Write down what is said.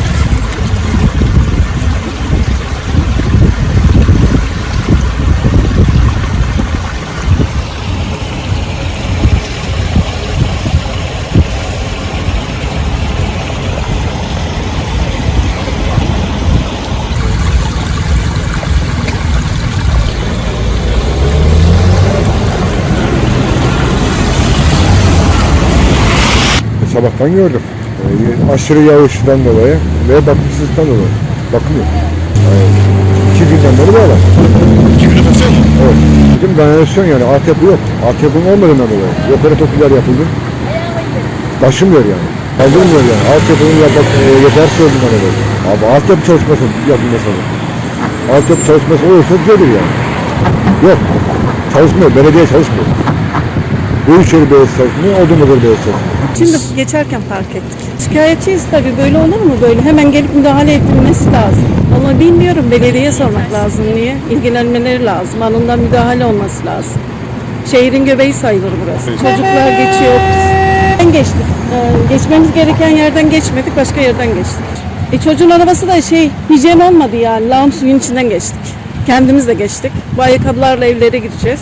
Hayır. sabahtan gördüm. Ee, aşırı yağıştan dolayı ve bakımsızlıktan dolayı. Bakım yok. Yani iki günden beri böyle. İki güne basıyor mu? Evet. Bizim kanalizasyon yani altyapı yok. Altyapının olmadığından dolayı. Yukarı toplar yapıldı. Başımıyor yani. Kaldırmıyor yani. Altyapının yapak, e, yetersiz olduğundan dolayı. Abi altyapı çalışması yapılması lazım. Altyapı çalışması olursa düzelir yani. Yok. Çalışmıyor. Belediye çalışmıyor. Büyükşehir Belediyesi çalışmıyor. Odunludur Belediyesi çalışmıyor. Şimdi geçerken fark ettik. Şikayetçiyiz tabii böyle olur mu böyle? Hemen gelip müdahale edilmesi lazım. Ama bilmiyorum belediyeye sormak lazım niye? İlgilenmeleri lazım. Anında müdahale olması lazım. Şehrin göbeği sayılır burası. Çocuklar geçiyor. Ben geçtik. Ee, geçmemiz gereken yerden geçmedik, başka yerden geçtik. E çocuğun arabası da şey, hijyen olmadı yani. Lağım suyun içinden geçtik. Kendimiz de geçtik. Bu ayakkabılarla evlere gireceğiz.